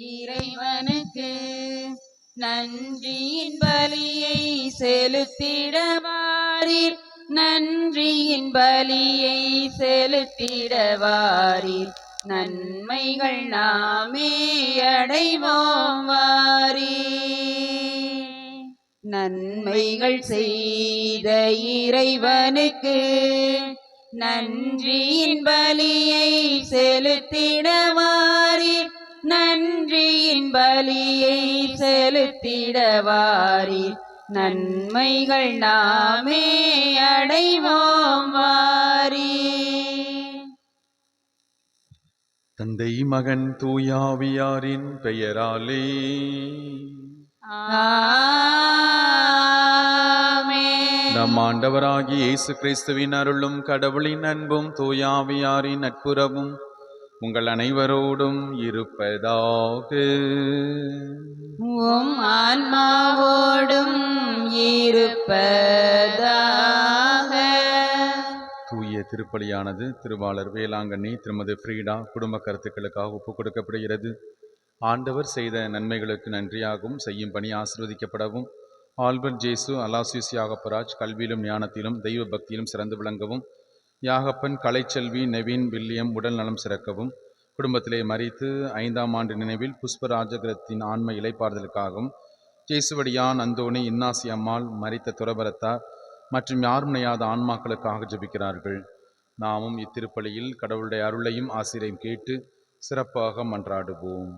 இறைவனுக்கு நன்றியின் பலியை செலுத்திடவாரீர். நன்றியின் பலியை செலுத்திடவாரீர். நன்மைகள் நாமே அடைவோம் வாரீர் நன்மைகள் செய்த இறைவனுக்கு நன்றியின் பலியை செலுத்திடவாரீர். நன்றியின் பலியை செலுத்திடவாரீர் நன்மைகள் நாமே அடைவோம் வாரீர் தந்தை மகன் தூயாவியாரின் பெயராலே. நம் ஆண்டவராகிய இயேசு கிறிஸ்துவின் அருளும் கடவுளின் அன்பும் தூயாவியாரின் நட்புறவும் உங்கள் அனைவரோடும் இருப்பதாக. உம் ஆன்மாவோடும் இருப்பதாக. தூய திருப்பலியானது திருவாளர் வேளாங்கண்ணி திருமதி ஃப்ரீடா குடும்ப கருத்துக்களுக்காக ஒப்புக் கொடுக்கப்படுகிறது. ஆண்டவர் செய்த நன்மைகளுக்கு நன்றியாகவும் செய்யும் பணி ஆசிர்வதிக்கப்படவும். ஆல்பர்ட் ஜேசு அலாசிஸ் யாகப்பராஜ் கல்வியிலும் ஞானத்திலும் தெய்வ பக்தியிலும் சிறந்து விளங்கவும் யாகப்பன் கலைச்செல்வி நெவின் வில்லியம் உடல் நலம் சிறக்கவும் குடும்பத்திலே மறித்து ஐந்தாம் ஆண்டு நினைவில் புஷ்பராஜகிரத்தின் ஆன்ம இலைப்பாறுதலுக்காகவும் ஜேசுவடியான் அந்தோணி இன்னாசி அம்மாள் மறித்த துறவரத்தார் மற்றும் யாரும் நினையாத ஆன்மாக்களுக்காக ஜெபிக்கிறார்கள். நாமும் இத்திருப்பலியில் கடவுளுடைய அருளையும் ஆசிரியையும் கேட்டு சிறப்பாக மன்றாடுவோம்.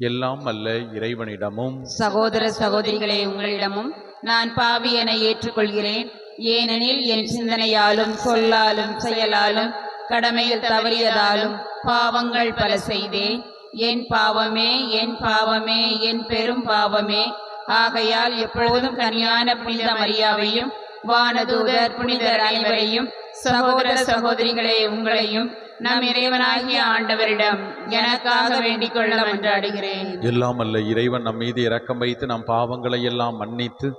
எல்லாம் அல்ல இறைவனிடமும். சகோதர சகோதரிகளே உங்களிடமும் நான் பாவி என ஏற்றுக்கொள்கிறேன். ஏனெனில் என் சிந்தனையாலும் சொல்லாலும் செயலாலும் கடமையில் தவறியதாலும் பாவங்கள் பல செய்தேன். என் பாவமே என் பாவமே என் பெரும் பாவமே. ஆகையால் எப்பொழுதும் கனியான புனித மரியாவையும் வானதூதர் புனிதர் அனைவரையும் சகோதர சகோதரிகளே உங்களையும் நம் இறைவனாகிய ஆண்டவரிடம் எனக்காக வேண்டிக் கொள்ள மன்றாடுகிறேன் எல்லாம் அல்ல இறைவன் நம் மீது இரக்கம் வைத்து நம் பாவங்களை எல்லாம் மன்னித்து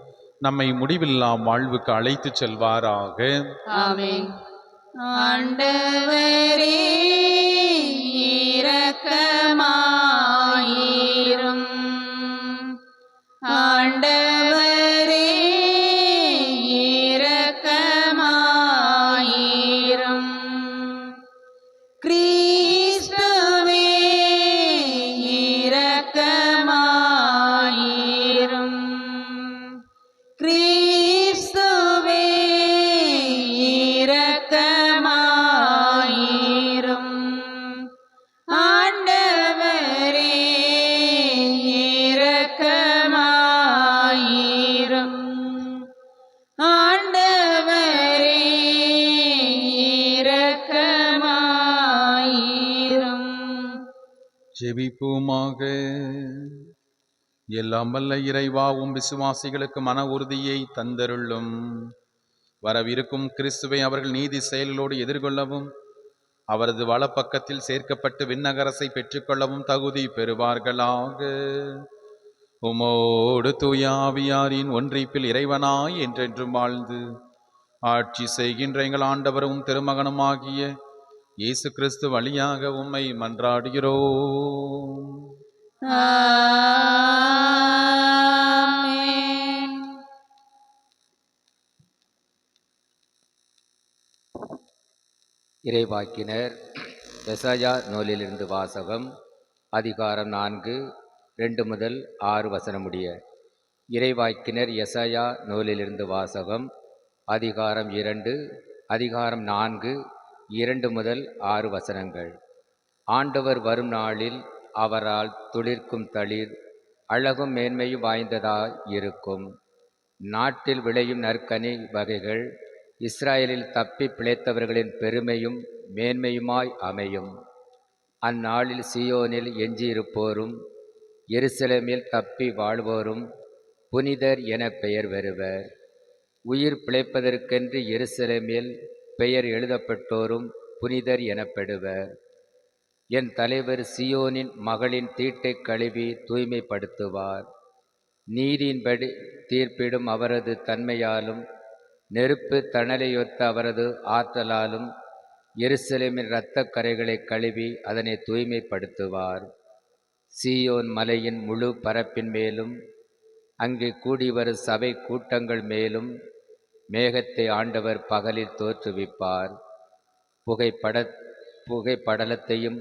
நம்மை முடிவில்லா வாழ்வுக்கு அழைத்துச் செல்வாராக. ஆண்டவரே இரக்கமாயே ஜெபிப்போமாக. எல்லாம் வல்ல இறைவாவும் விசுவாசிகளுக்கு மன உறுதியை தந்தருளும். வரவிருக்கும் கிறிஸ்துவை அவர்கள் நீதி செயல்களோடு எதிர்கொள்ளவும் அவரது வலப்பக்கத்தில் சேர்க்கப்பட்டு விண்ணகரசை பெற்றுக்கொள்ளவும் தகுதி பெறுவார்களாக. உமோடு தூயாவியாரின் ஒன்றிப்பில் இறைவனாய் என்றென்றும் வாழ்ந்து ஆட்சி செய்கின்ற எங்கள் ஆண்டவரும் திருமகனுமாகிய இயேசு கிறிஸ்து வழியாக உம்மை மன்றாடுகிறோம். ஆமென். இறைவாக்கினர் எசாயா நூலிலிருந்து வாசகம் அதிகாரம் நான்கு ரெண்டு முதல் ஆறு வசனம் முடிய இறைவாக்கினர் எசாயா நூலிலிருந்து வாசகம் அதிகாரம் இரண்டு அதிகாரம் நான்கு இரண்டு முதல் ஆறு வசனங்கள். ஆண்டவர் வரும் நாளில் அவரால் துளிர்க்கும் தளிர் அழகும் மேன்மையும் வாய்ந்ததாய் இருக்கும் நாட்டில் விளையும் நற்கனி வகைகள் இஸ்ராயலில் தப்பி பிழைத்தவர்களின் பெருமையும் மேன்மையுமாய் அமையும். அந்நாளில் சியோனில் எஞ்சியிருப்போரும் எருசலேமில் தப்பி வாழ்வோரும் புனிதர் என பெயர் வருவர் உயிர் பிழைப்பதற்கென்று எருசலேமில் பெயர் எழுதப்பட்டோரும் புனிதர் எனப்படுவர். என் தலைவர் சியோனின் மகளின் தீட்டைக் கழுவி தூய்மைப்படுத்துவார். நீதியின்படி தீர்ப்பிடும் அவரது தன்மையாலும் நெருப்பு தணலையொத்த அவரது ஆற்றலாலும் எருசலேமின் இரத்தக் கரைகளை கழுவி அதனை தூய்மைப்படுத்துவார். சியோன் மலையின் முழு பரப்பின் மேலும் அங்கே கூடிவரும் சபை கூட்டங்கள் மேலும் மேகத்தை ஆண்டவர் பகலில் தோற்றுவிப்பார். புகைப்பட புகைப்படலத்தையும்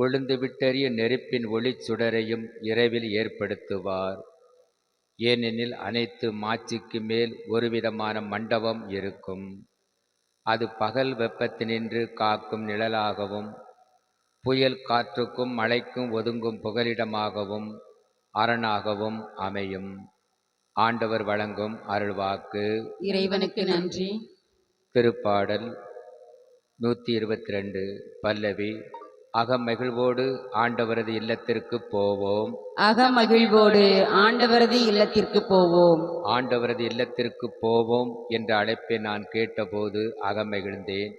கொழுந்துவிட்டறிய நெருப்பின் ஒளி சுடரையும் இரவில் ஏற்படுத்துவார். ஏனெனில் அனைத்து மாட்சிக்கு மேல் ஒருவிதமான மண்டபம் இருக்கும். அது பகல் வெப்பத்தினின்று காக்கும் நிழலாகவும் புயல் காற்றுக்கும் மழைக்கும் ஒதுங்கும் புகலிடமாகவும் அரணாகவும் அமையும். ஆண்டவர் வழங்கும் அருள்வாக்கு. இறைவனுக்கு நன்றி. திருப்பாடல் நூற்றி இருபத்தி ரெண்டு பல்லவி அகமகிழ்வோடு ஆண்டவரது இல்லத்திற்கு போவோம். அகமகிழ்வோடு ஆண்டவரது இல்லத்திற்கு போவோம். ஆண்டவரது இல்லத்திற்கு போவோம் என்ற அழைப்பை நான் கேட்டபோது அகமகிழ்ந்தேன்.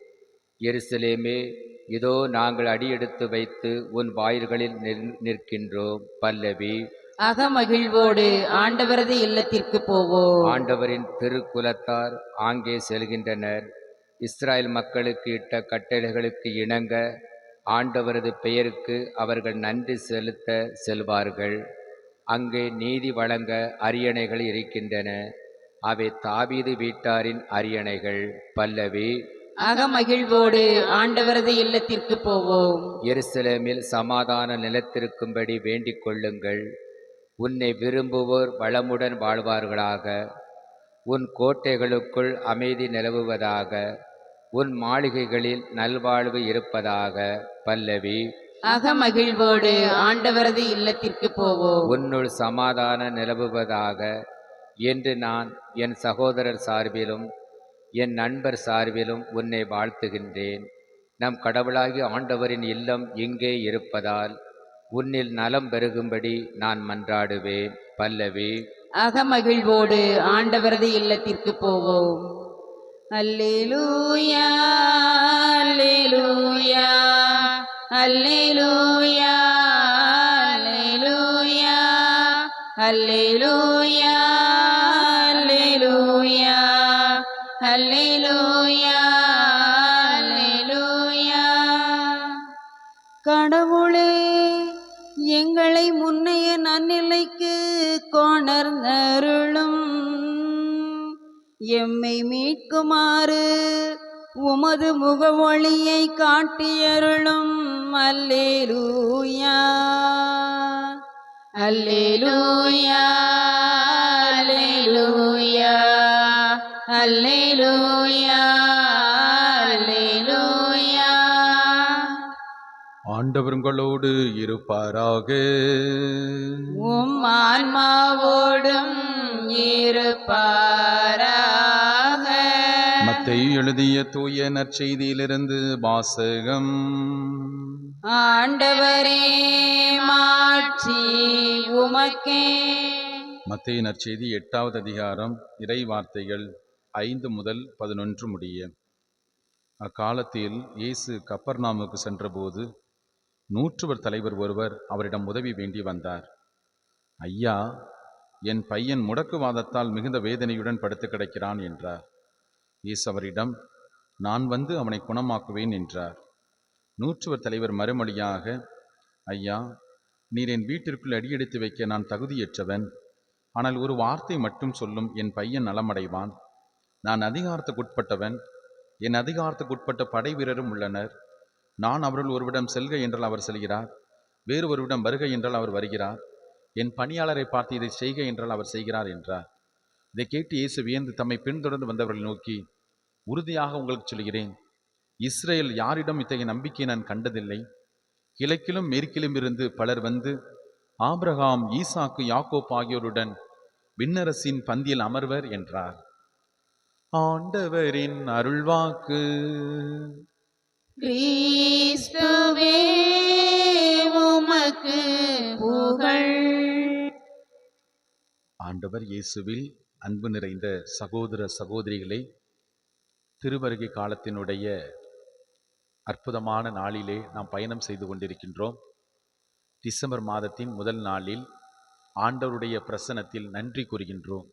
எருசலேமே இதோ நாங்கள் அடியெடுத்து வைத்து உன் வாயில்களில் நிற்- நிற்கின்றோம் பல்லவி. அகமகிழ்வோடு ஆண்டவரது இல்லத்திற்கு போவோம் ஆண்டவரின் திருக்குலத்தார் ஆங்கே செல்கின்றனர். இஸ்ராயல் மக்களுக்கு இட்ட கட்டளைகளுக்கு இணங்க ஆண்டவரது பெயருக்கு அவர்கள் நன்றி செலுத்த செல்வார்கள். அங்கே நீதி வழங்க அரியணைகள் இருக்கின்றன. அவை தாவீது வீட்டாரின் அரியணைகள் பல்லவி. அகமகிழ்வோடு ஆண்டவரது இல்லத்திற்கு போவோம். எருசலேமில் சமாதான நிலத்திருக்கும்படி வேண்டிக் கொள்ளுங்கள். உன்னை விரும்புவோர் வளமுடன் வாழ்வார்களாக. உன் கோட்டைகளுக்குள் அமைதி நிலவுவதாக. உன் மாளிகைகளில் நல்வாழ்வு இருப்பதாக. பல்லவி. அகமகிழ்வோடு ஆண்டவரது இல்லத்திற்கு போவோம் உன்னுள் சமாதான நிலவுவதாக. என்று நான் என் சகோதரர் சார்பிலும் என் நண்பர் சார்பிலும் உன்னை வாழ்த்துகின்றேன். நம் கடவுளாகிய ஆண்டவரின் இல்லம் இங்கே இருப்பதால் உன்னில் நலம் பெருகும்படி நான் மன்றாடுவேன். பல்லவி. அகமகிழ்வோடு ஆண்டவரது இல்லத்திற்கு போவோம். அல்லேலூயா அல்லேலூயா அல்லேலூயா அல்லேலூயா அல்லேலூயா. மீட்குமாறு உமது முகவொளியை காட்டியருளும். அல்லேலூயா. அல்லேலூயா. அல்லேலூயா. அல்லேலூயா. அல்லேலூயா. ஆண்டவர் உங்களோடு இருப்பாராக. உம் ஆன்மாவோடும் இருப்பாராக மத்தேயு எழுதிய தூய நற்செய்தியிலிருந்து வாசகம். ஆண்டவரே மாட்சி உமக்கே. மத்தேயு நற்செய்தி எட்டாவது அதிகாரம் இறை வார்த்தைகள் ஐந்து முதல் பதினொன்று முடிய. அக்காலத்தில் இயேசு கப்பர்நாமுக்கு சென்றபோது நூற்றுவர் தலைவர் ஒருவர் அவரிடம் உதவி வேண்டி வந்தார். ஐயா என் பையன் முடக்குவாதத்தால் மிகுந்த வேதனையுடன் படுத்து கிடக்கிறான் என்றார். இயேசு அவரிடம் நான் வந்து அவனை குணமாக்குவேன் என்றார். நூற்றுவர் தலைவர் மறுமொழியாக ஐயா நீர் என் வீட்டிற்குள் அடியெடுத்து வைக்க நான் தகுதியற்றவன். ஆனால் ஒரு வார்த்தை மட்டும் சொல்லும் என் பையன் நலமடைவான். நான் அதிகாரத்துக்குட்பட்டவன். என் அதிகாரத்துக்குட்பட்ட படை வீரரும் உள்ளனர். நான் அவர்கள் ஒருவிடம் செல்க என்றால் அவர் செல்கிறார். வேறு ஒருவிடம் வருக என்றால் அவர் வருகிறார். என் பணியாளரை பார்த்து இதை செய்க என்றால் அவர் செய்கிறார் என்றார். இதை கேட்டு இயேசு வியந்து தம்மை பின்தொடர்ந்து வந்தவர்களை நோக்கி உறுதியாக உங்களுக்கு சொல்கிறேன் இஸ்ரேல் யாரிடம் இத்தகைய நம்பிக்கையை நான் கண்டதில்லை? கிழக்கிலும் மேற்கிலும் இருந்து பலர் வந்து ஆபிரகாம் ஈசாக்கு யாக்கோப் ஆகியோருடன் விண்ணரசின் பந்தியில் அமர்வர் என்றார். ஆண்டவரின் அருள்வாக்கு. கிறிஸ்துவே உமக்கு புகழ். ஆண்டவர் இயேசுவில் அன்பு நிறைந்த சகோதர சகோதரிகளை திருவருகை காலத்தினுடைய அற்புதமான நாளிலே நாம் பயணம் செய்து கொண்டிருக்கின்றோம். டிசம்பர் மாதத்தின் முதல் நாளில் ஆண்டவருடைய பிரசனத்தில் நன்றி கூறுகின்றோம்.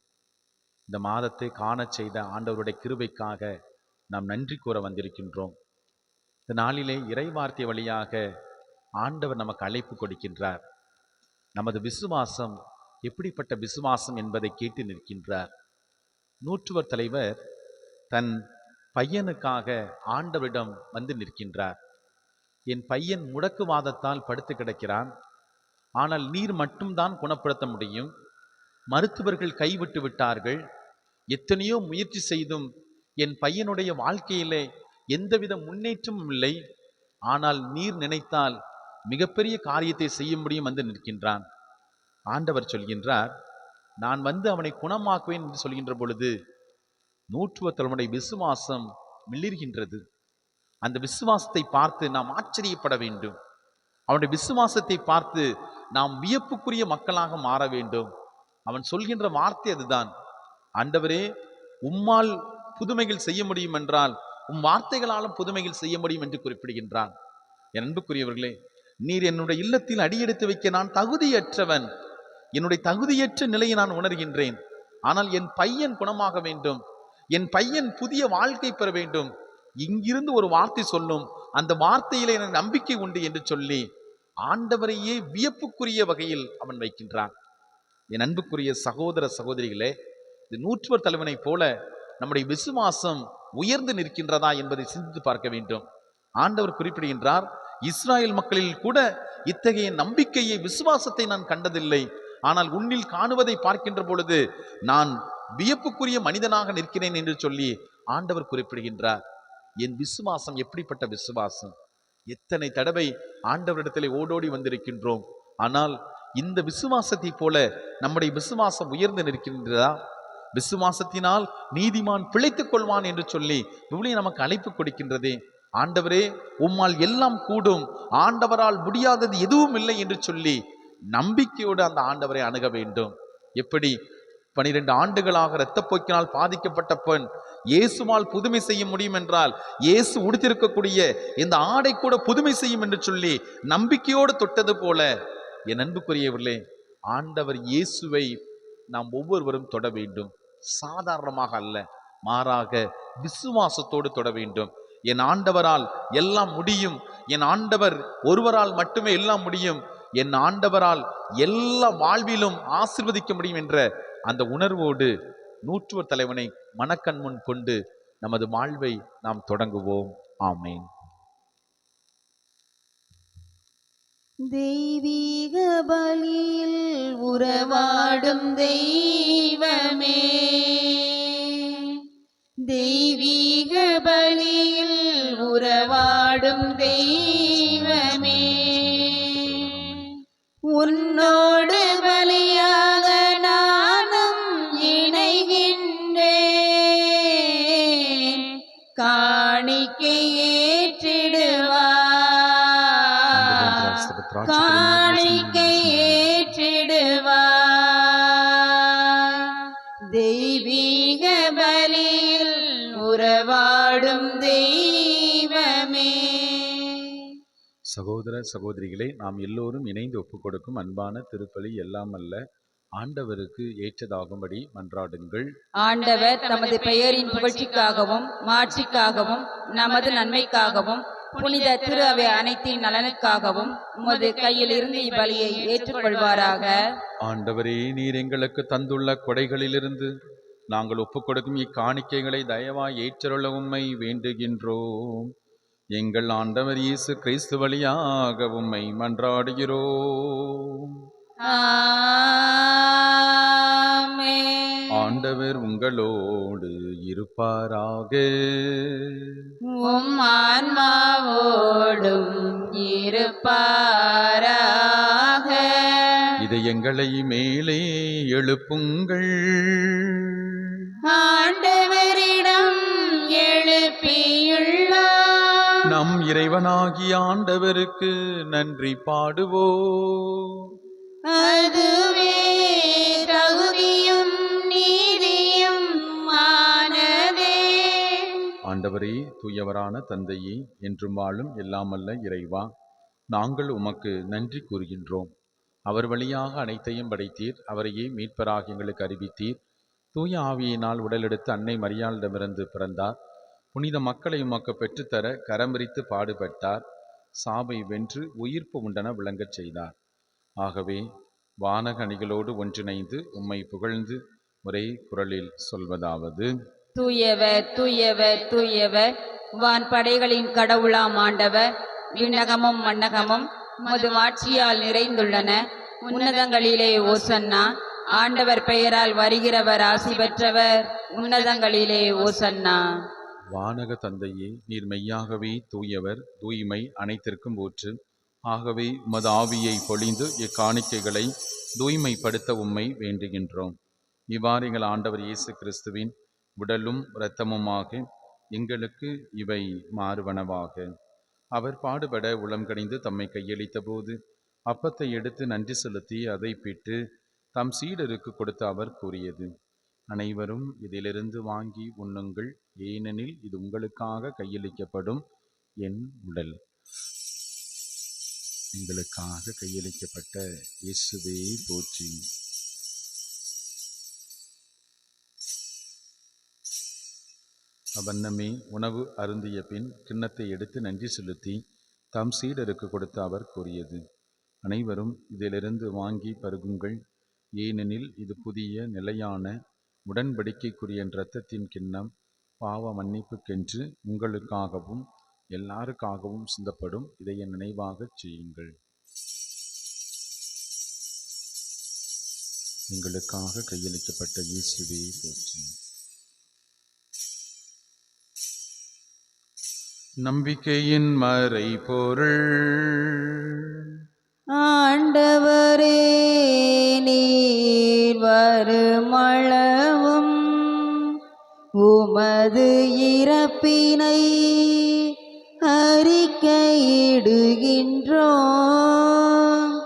இந்த மாதத்தை காணச் செய்த ஆண்டவருடைய கிருபைக்காக நாம் நன்றி கூற வந்திருக்கின்றோம். இந்த நாளிலே இறைவார்த்தை வழியாக ஆண்டவர் நமக்கு அழைப்பு கொடுக்கின்றார். நமது விசுவாசம் எப்படிப்பட்ட விசுவாசம் என்பதை கேட்டு நிற்கின்றார். நூற்றுவர் தலைவர் தன் பையனுக்காக ஆண்டவரிடம் வந்து நிற்கின்றார். என் பையன் முடக்குவாதத்தால் படுத்து கிடக்கிறான். ஆனால் நீர் மட்டும்தான் குணப்படுத்த முடியும். மருத்துவர்கள் கைவிட்டு விட்டார்கள். எத்தனையோ முயற்சி செய்தும் என் பையனுடைய வாழ்க்கையிலே எந்தவித முன்னேற்றமும் இல்லை. ஆனால் நீர் நினைத்தால் மிகப்பெரிய காரியத்தை செய்ய முடியும் வந்து நிற்கின்றான். ஆண்டவர் சொல்கின்றார் நான் வந்து அவனை குணமாக்குவேன் என்று சொல்கின்ற பொழுது நூற்றுவ தலைமுறை விசுவாசம் மிளிர்கின்றது. அந்த விசுவாசத்தை பார்த்து நாம் ஆச்சரியப்பட வேண்டும். அவனுடைய விசுவாசத்தை பார்த்து நாம் வியப்புக்குரிய மக்களாக மாற வேண்டும். அவன் சொல்கின்ற வார்த்தை அதுதான். ஆண்டவரே உம்மால் புதுமைகள் செய்ய முடியும் என்றால் உம் வார்த்தைகளாலும் புதுமைகள் செய்ய முடியும் என்று குறிப்பிடுகின்றான். என் அன்புக்குரியவர்களே நீர் என்னுடைய இல்லத்தில் அடியெடுத்து வைக்க நான் தகுதியற்றவன். என்னுடைய தகுதியற்ற நிலையை நான் உணர்கின்றேன். ஆனால் என் பையன் குணமாக வேண்டும். என் பையன் புதிய வாழ்க்கை பெற வேண்டும். இங்கிருந்து ஒரு வார்த்தை சொல்லும். அந்த வார்த்தையிலே எனக்கு நம்பிக்கை உண்டு என்று சொல்லி ஆண்டவரையே வியப்புக்குரிய வகையில் அவன் வைக்கின்றான். என் அன்புக்குரிய சகோதர சகோதரிகளே இந்த நூற்றுவர் தலைவனைப் போல நம்முடைய விசுவாசம் உயர்ந்து நிற்கின்றதா என்பதை சிந்தித்து பார்க்க வேண்டும். ஆண்டவர் குறிப்பிடுகின்றார் இஸ்ராயல் மக்களில் கூட இத்தகைய நம்பிக்கையை விசுவாசத்தை நான் கண்டதில்லை. ஆனால் உன்னில் காணுவதை பார்க்கின்ற பொழுது நான் வியப்புக்குரிய மனிதனாக நிற்கிறேன் என்று சொல்லி ஆண்டவர் குறிப்பிடுகின்றார். என் விசுவாசம் எப்படிப்பட்ட விசுவாசம்? எத்தனை தடவை ஆண்டவரிடத்திலே ஓடோடி வந்திருக்கின்றோம். ஆனால் இந்த விசுவாசத்தை போல நம்முடைய விசுவாசம் உயர்ந்து நிற்கின்றதா? விசுவாசத்தினால் நீதிமான் பிழைத்துக் கொள்வான் என்று சொல்லி விவிலியம் நமக்கு அழைப்பு கொடுக்கின்றதே. ஆண்டவரே உம்மால் எல்லாம் கூடும். ஆண்டவரால் முடியாதது எதுவும் இல்லை என்று சொல்லி நம்பிக்கையோடு அந்த ஆண்டவரை அணுக வேண்டும். எப்படி? பனிரெண்டு ஆண்டுகளாக இரத்தப்போக்கினால் பாதிக்கப்பட்ட பெண் இயேசுவால் புதுமை செய்ய முடியும் என்றால் இயேசு உடுத்திருக்கக்கூடிய இந்த ஆடை கூட புதுமை செய்யும் என்று சொல்லி நம்பிக்கையோடு தொட்டது போல என் அன்புக்குரியவர்களே ஆண்டவர் இயேசுவை நாம் ஒவ்வொருவரும் தொட வேண்டும். சாதாரணமாக அல்ல மாறாக விசுவாசத்தோடு தொட வேண்டும். என் ஆண்டவரால் எல்லாம் முடியும். என் ஆண்டவர் ஒருவரால் மட்டுமே எல்லாம் முடியும். என் ஆண்டவரால் எல்லா வாழ்விலும் ஆசிர்வதிக்க முடியும் என்ற அந்த உணர்வோடு நூற்றுவர் தலைவனை மனக்கண் முன் கொண்டு நமது வாழ்வை நாம் தொடங்குவோம். ஆமேன். தெய்வீக பலியில் உறவாடும் தெய்வமே. தெய்வீக பலியில் உறவாடும் தெய்வமே. உன்னோடு சகோதர சகோதரிகளே நாம் எல்லோரும் இணைந்து ஒப்புக் கொடுக்கும் அன்பான திருப்பலி எல்லாம் அல்ல ஆண்டவருக்கு ஏற்றதாகும்படி மன்றாடுங்கள். ஆண்டவர் தமது பெயரின் புகழ்ச்சிக்காகவும் மாட்சிக்காகவும் நமது நன்மைக்காகவும் புனித திரு அவை அனைத்தின் நலனுக்காகவும் உமது கையில் இருந்து இப்பலியை ஏற்றுக்கொள்வாராக. ஆண்டவரே நீர் எங்களுக்கு தந்துள்ள கொடைகளிலிருந்து நாங்கள் ஒப்புக் கொடுக்கும் இக்காணிக்கைகளை தயவாய் ஏற்றருள உம்மை வேண்டுகின்றோம். எங்கள் ஆண்டவர் இயேசு கிறிஸ்து வழியாக உம்மை மன்றாடுகிறோம் ஆமென். ஆண்டவர் உங்களோடு இருப்பாராக. உம் ஆன்மாவோடும் இருப்பாராக. இதயங்களை மேலே எழுப்புங்கள். ஆண்டவரிடம் இறைவனாகிய ஆண்டவருக்கு நன்றி அதுவே தகுதியும் நீதியும் ஆண்டவரே தூயவரான தந்தையே என்றும் வாழும் எல்லாமல்ல இறைவா. நாங்கள் உமக்கு நன்றி கூறுகின்றோம். அவர் வழியாக அனைத்தையும் படைத்தீர். அவரையே மீட்பராக எங்களுக்கு அறிவித்தீர். தூய ஆவியினால் உடலெடுத்து அன்னை மரியாளிடமிருந்து பிறந்தார். புனித மக்களை உமக்கு பெற்றுத்தர கரமரித்து பாடுபட்டார். சாவை வென்று உயிர்ப்பு உண்டன விளங்கச் செய்தார். ஆகவே வானகணிகளோடு ஒன்றிணைந்து உம்மை புகழ்ந்து ஒரே குரலில் சொல்வதாவது. தூயவர் தூயவர் தூயவர் வான் படைகளின் கடவுளாம் ஆண்டவர் விண்ணகமும் மன்னகமும் மது ஆட்சியால் நிறைந்துள்ளன. உன்னதங்களிலே ஓசன்னா ஆண்டவர் பெயரால் வருகிறவர் ஆசி பெற்றவர். உன்னதங்களிலே ஓசன்னா. வானக தந்தையே நீர் மெய்யாகவே தூயவர் தூய்மை அனைத்திற்கும் ஊற்று ஆகவே உமது ஆவியை பொழிந்து இக்காணிக்கைகளை தூய்மைப்படுத்த உம்மை வேண்டுகின்றோம். இவ்வாறு எங்கள் ஆண்டவர் இயேசு கிறிஸ்துவின் உடலும் இரத்தமுமாக எங்களுக்கு இவை மாறுவனவாக. அவர் பாடுபட உளம் கணிந்து தம்மை கையளித்த போது அப்பத்தை எடுத்து நன்றி செலுத்தி அதை பிட்டு தம் சீடருக்கு கொடுத்த அவர் கூறியது. அனைவரும் இதிலிருந்து வாங்கி உண்ணுங்கள். ஏனெனில் இது உங்களுக்காக கையளிக்கப்படும் என் உடல். எங்களுக்காக கையளிக்கப்பட்ட இயேசுவே போற்றி. அவண்ணமே உணவு அருந்திய பின் கிண்ணத்தை எடுத்து நன்றி செலுத்தி தம் சீடருக்கு கொடுத்து அவர் கூறியது. அனைவரும் இதிலிருந்து வாங்கி பருகுங்கள். ஏனெனில் இது புதிய நிலையான உடன்படிக்கைக்குரிய இரத்தத்தின் கிண்ணம் பாவ மன்னிப்புக்கென்று உங்களுக்காகவும் எல்லாருக்காகவும் சிந்தப்படும் இதை என் நினைவாகச் செய்யுங்கள். எங்களுக்காக கையளிக்கப்பட்ட இயேசுவே போற்றி. நம்பிக்கையின் மறை பொருள் ஆண்டவரே அது இறப்பினை அறிக்கையிடுகின்றோம்.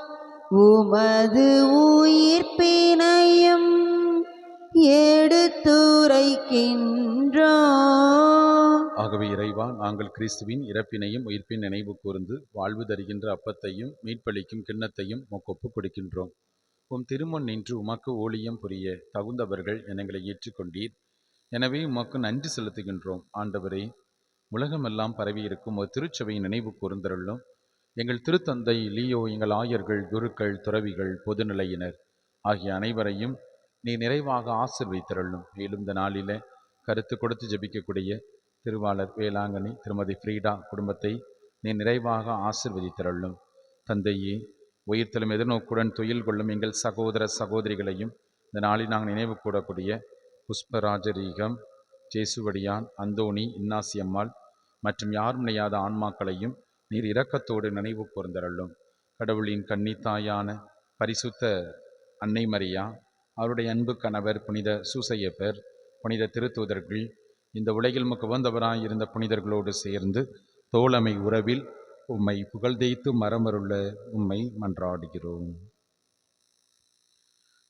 உமது உயிர்ப்பினையும் எடுத்துரைக்கின்றோம். ஆகவே இறைவா நாங்கள் கிறிஸ்துவின் இறப்பினையும் உயிர்ப்பின் நினைவு கூர்ந்து வாழ்வு தருகின்ற அப்பத்தையும் மீட்பளிக்கும் கிண்ணத்தையும் உமக்கு ஒப்புக் கொடுக்கின்றோம். உம் திருமுன் நின்று உமக்கு ஊழியம் புரிய தகுந்தவர்கள் எங்களை ஏற்றுக்கொண்டீர். எனவே உமக்கு நன்றி செலுத்துகின்றோம். ஆண்டவரே உலகமெல்லாம் பரவியிருக்கும் ஒரு திருச்சபையின் நினைவு கூர்ந்தருளும். எங்கள் திருத்தந்தை லியோ எங்கள் ஆயர்கள் குருக்கள் துறவிகள் பொதுநிலையினர் ஆகிய அனைவரையும் நீ நிறைவாக ஆசிர்வைத்தருளும். மேலும் இந்த நாளில் கருத்து கொடுத்து ஜெபிக்கக்கூடிய திருவாளர் வேளாங்கண்ணி திருமதி ஃப்ரீடா குடும்பத்தை நீ நிறைவாக ஆசிர்வதித்தருளும். தந்தையே உயிர்த்தலும் எதிர்நோக்குடன் துயில் கொள்ளும் எங்கள் சகோதர சகோதரிகளையும் இந்த நாளில் நாங்கள் நினைவு கூடக்கூடிய புஷ்பராஜரீகம் ஜேசுவடியான் அந்தோணி இன்னாசியம்மாள் மற்றும் யாருமனையாத ஆன்மாக்களையும் நீர் இரக்கத்தோடு நினைவு கூர்ந்தருளும். கடவுளின் கன்னித்தாயான பரிசுத்த அன்னை மரியா அவருடைய அன்பு கணவர் புனித சூசையப்பர் புனித திருத்தூதர்கள் இந்த உலகில் முக்கு இருந்த புனிதர்களோடு சேர்ந்து தோழமை உறவில் உம்மை புகழ்தெய்த்து மரமருள்ள உம்மை மன்றாடுகிறோம்.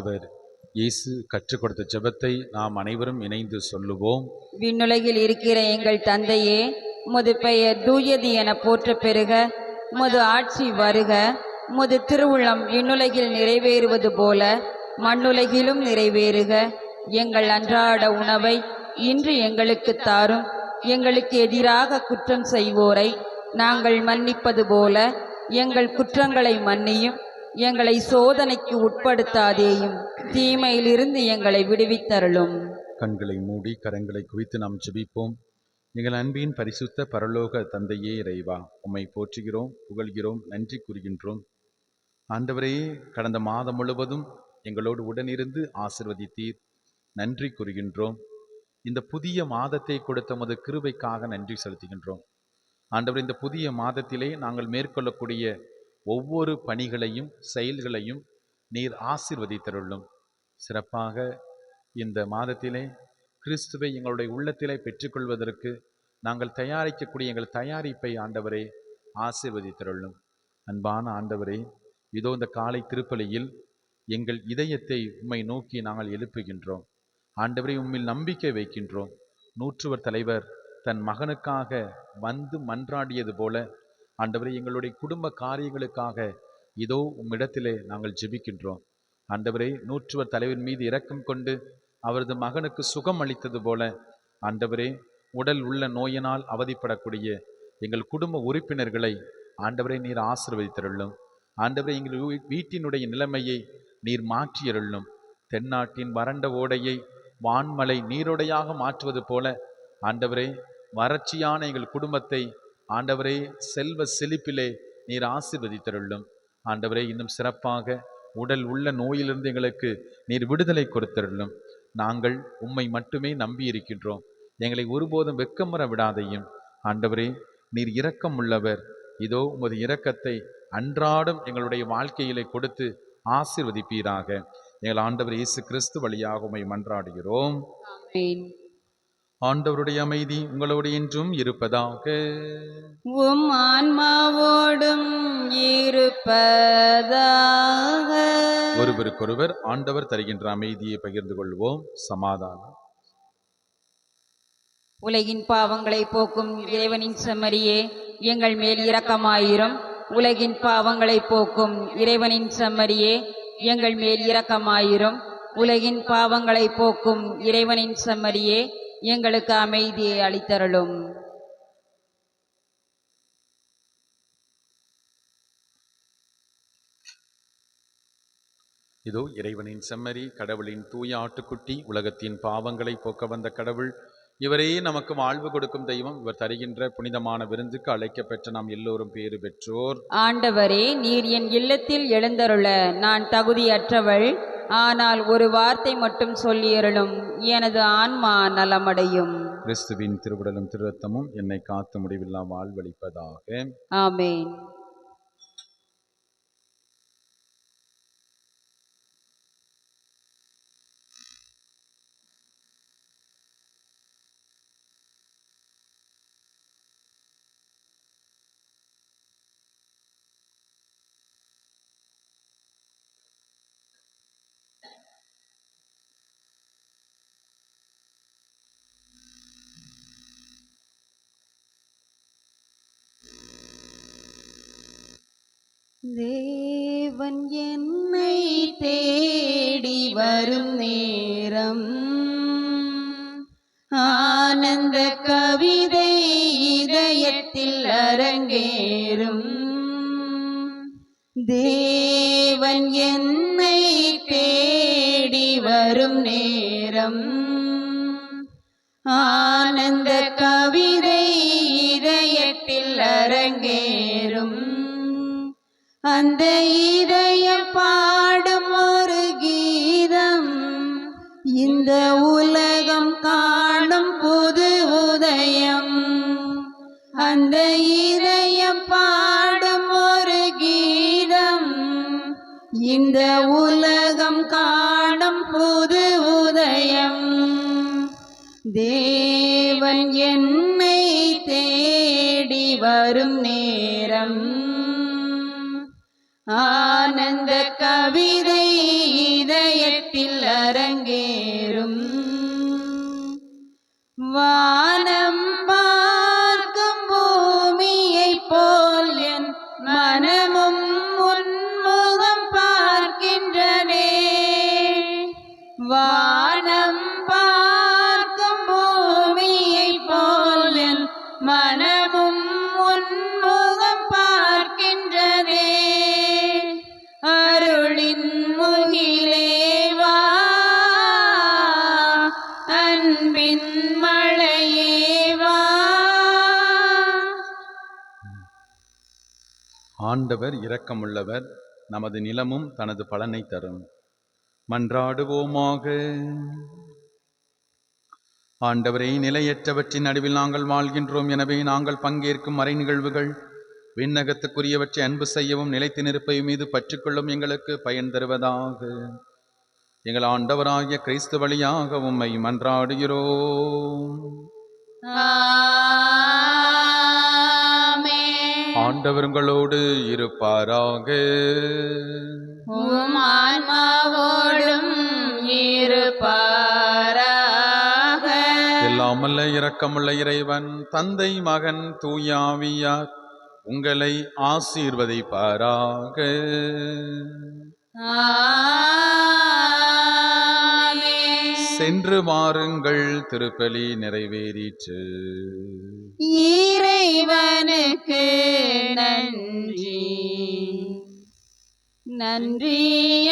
ஆண்டவர் இயேசு கற்றுக் கொடுத்த ஜெபத்தை நாம் அனைவரும் இணைந்து சொல்லுவோம். விண்ணுலகில் இருக்கிற எங்கள் தந்தையே முது பெயர் தூயது என போற்ற பெறுக முது ஆட்சி வருக. முது திருவுளம் விண்ணுலகில் நிறைவேறுவது போல மண்ணுலகிலும் நிறைவேறுக. எங்கள் அன்றாட உணவை இன்று எங்களுக்கு தாரும். எங்களுக்கு எதிராக குற்றம் செய்வோரை நாங்கள் மன்னிப்பது போல எங்கள் குற்றங்களை மன்னியும். எங்களை சோதனைக்கு உட்படுத்தாதேயும் தீமையிலிருந்து எங்களை விடுவித்தருளும். கண்களை மூடி கரங்களை குவித்து நாம் ஜெபிப்போம். எங்கள் அன்பின் பரிசுத்த பரலோக தந்தையே இறைவா உம்மை போற்றுகிறோம் புகழ்கிறோம் நன்றி கூறுகின்றோம். ஆண்டவரே கடந்த மாதம் முழுவதும் எங்களோடு உடனிருந்து ஆசிர்வதித்தீர் நன்றி கூறுகின்றோம். இந்த புதிய மாதத்தை கொடுத்த மது கிருபைக்காக நன்றி செலுத்துகின்றோம். ஆண்டவர் இந்த புதிய மாதத்திலே நாங்கள் மேற்கொள்ளக்கூடிய ஒவ்வொரு பணிகளையும் செயல்களையும் நீர் ஆசிர்வதித்தருளும். சிறப்பாக இந்த மாதத்திலே கிறிஸ்துவை எங்களுடைய உள்ளத்திலே பெற்றுக்கொள்வதற்கு நாங்கள் தயாரிக்கக்கூடிய எங்கள் தயாரிப்பை ஆண்டவரே ஆசிர்வதித்தருளும். அன்பான ஆண்டவரே இதோ இந்த காலை திருப்பலியில் எங்கள் இதயத்தை உம்மை நோக்கி நாங்கள் எழுப்புகின்றோம். ஆண்டவரை உம்மில் நம்பிக்கை வைக்கின்றோம். நூற்றுவர் தலைவர் தன் மகனுக்காக வந்து மன்றாடியது போல ஆண்டவரே எங்களுடைய குடும்ப காரியங்களுக்காக இதோ உம்மிடத்திலே நாங்கள் ஜெபிக்கின்றோம். ஆண்டவரே நூற்றுவர் தலைவர் மீது இரக்கம் கொண்டு அவரது மகனுக்கு சுகம் அளித்தது போல ஆண்டவரே உடல் உள்ள நோயினால் அவதிப்படக்கூடிய எங்கள் குடும்ப உறுப்பினர்களை ஆண்டவரை நீர் ஆசிர்வதித்தருளும். ஆண்டவரை எங்கள் வீ- வீட்டினுடைய நிலைமையை நீர் மாற்றியருளும். தென்னாட்டின் வறண்ட ஓடையை வான்மலை நீரோடையாக மாற்றுவது போல ஆண்டவரே வறட்சியான எங்கள் குடும்பத்தை ஆண்டவரே செல்வ செழிப்பிலே நீர் ஆசீர்வதித்தருளும். ஆண்டவரே இன்னும் சிறப்பாக உடல் உள்ள நோயிலிருந்து எங்களுக்கு நீர் விடுதலை கொடுத்தருளும். நாங்கள் உம்மை மட்டுமே நம்பி இருக்கின்றோம் எங்களை ஒருபோதும் வெக்கமுற விடாதையும். ஆண்டவரே நீர் இரக்கம் உள்ளவர். இதோ உமது இரக்கத்தை அன்றாடம் எங்களுடைய வாழ்க்கையிலே கொடுத்து ஆசிர்வதிப்பீராக. எங்கள் ஆண்டவர் இயேசு கிறிஸ்து வழியாக உமை மன்றாடுகிறோம். ஆண்டவருடைய அமைதி உங்களோடு என்றும் இருப்பதாக. உம் ஆன்மாவோடும் இருப்பதாக. ஒருவருக்கொருவர் ஆண்டவர் தருகின்ற அமைதியை பகிர்ந்து கொள்வோம். சமாதானம். உலகின் பாவங்களை போக்கும் இறைவனின் செம்மறியே எங்கள் மேல் இரக்கமாயிரும். உலகின் பாவங்களை போக்கும் இறைவனின் செம்மறியே எங்கள் மேல் இரக்கமாயிரும். உலகின் பாவங்களை போக்கும் இறைவனின் செம்மறியே எங்களுக்கு அமைதியை அளித்தருளும். இதோ இறைவனின் செம்மறி கடவுளின் தூய ஆட்டுக்குட்டி உலகத்தின் பாவங்களை போக்க வந்த கடவுள். இவரே நமக்கு வாழ்வு கொடுக்கும் தெய்வம். இவர் தருகின்ற புனிதமான விருந்துக்கு அழைக்கப்பெற்ற நாம் எல்லோரும் பேறு பெற்றோர். ஆண்டவரே நீர் என் இல்லத்தில் எழுந்தருள. நான் தகுதியற்றவள். ஆனால் ஒரு வார்த்தை மட்டும் சொல்லியருளும் எனது ஆன்மா நலமடையும். கிறிஸ்துவின் திருவுடலும் திருரத்தமும் என்னை காத்து முடிவில்லா வாழ்வளிப்பதாக. ஆமென். தேவன் என்னை தேடி வரும் நேரம். ஆனந்த கவிதை இதயத்தில் அரங்கேறும். தேவன் என்னை தேடி வரும் நேரம். ஆனந்த கவிதை இதயத்தில் அரங்கேறும். அந்த இதய பாடும் ஒரு கீதம். இந்த உலகம் காணும் புது உதயம். அந்த இதய பாடும் ஒரு கீதம். இந்த உலகம் காணும் புது உதயம். தேவன் என்னை தேடி வரும் நேரம். ஆனந்த கவிதை இதயத்தில் அரங்கேறும். வான ஆண்டவர் இரக்கமுள்ளவர் நமது நிலமும் தனது பலனை தரும். மன்றாடுவோமாக. ஆண்டவரை நிலையற்றவற்றின் நடுவில் நாங்கள் வாழ்கின்றோம். எனவே நாங்கள் பங்கேற்கும் மறை நிகழ்வுகள் விண்ணகத்துக்குரியவற்றை அன்பு செய்யவும் நிலைத்து நிற்பையும் மீது பற்றுக்கொள்ளும் எங்களுக்கு பயன் தருவதாக. எங்கள் ஆண்டவராகிய கிறிஸ்து வழியாக உம்மை மன்றாடுகிறோம். ஆண்டவர்களோடு இருப்பாராக. ஆன்மாவோடும் இருப்பாராக. எல்லாமல்ல இரக்கமுள்ள இறைவன் தந்தை மகன் தூயாவியார் உங்களை ஆசீர்வதிப்பாராக. சென்று மாறுங்கள் திருப்பலி நிறைவேறிற்று. இறைவனுக்கு நன்றி. நன்றி